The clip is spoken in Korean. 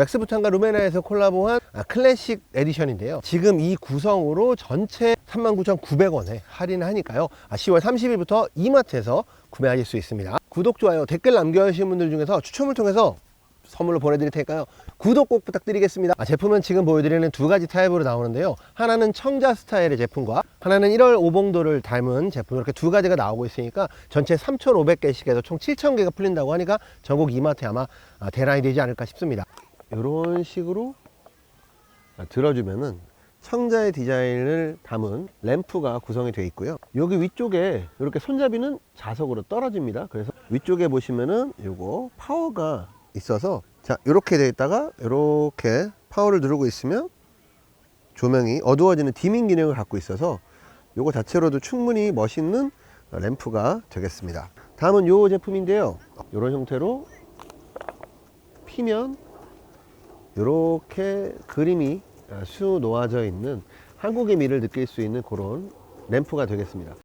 맥스부탄과 루메나에서 콜라보한 아, 클래식 에디션인데요. 지금 이 구성으로 전체 39,900원에 할인하니까요. 아, 10월 30일부터 이마트에서 구매하실 수 있습니다. 구독, 좋아요, 댓글 남겨주신 분들 중에서 추첨을 통해서 선물로 보내드릴 테니까요. 구독 꼭 부탁드리겠습니다. 아, 제품은 지금 보여드리는 두 가지 타입으로 나오는데요. 하나는 청자 스타일의 제품과 하나는 1월 오봉도를 닮은 제품 이렇게 두 가지가 나오고 있으니까 전체 3,500개씩 해서 총 7,000개가 풀린다고 하니까 전국 이마트에 아마 아, 대란이 되지 않을까 싶습니다. 이런 식으로 아, 들어주면은 청자의 디자인을 담은 램프가 구성이 되어 있고요. 여기 위쪽에 이렇게 손잡이는 자석으로 떨어집니다. 그래서 위쪽에 보시면은 요거 파워가 있어서 자 이렇게 되어 있다가 이렇게 파워를 누르고 있으면 조명이 어두워지는 디밍 기능을 갖고 있어서 요거 자체로도 충분히 멋있는 램프가 되겠습니다. 다음은 요 제품인데요. 이런 형태로 피면 이렇게 그림이 수 놓아져 있는 한국의 미를 느낄 수 있는 그런 램프가 되겠습니다.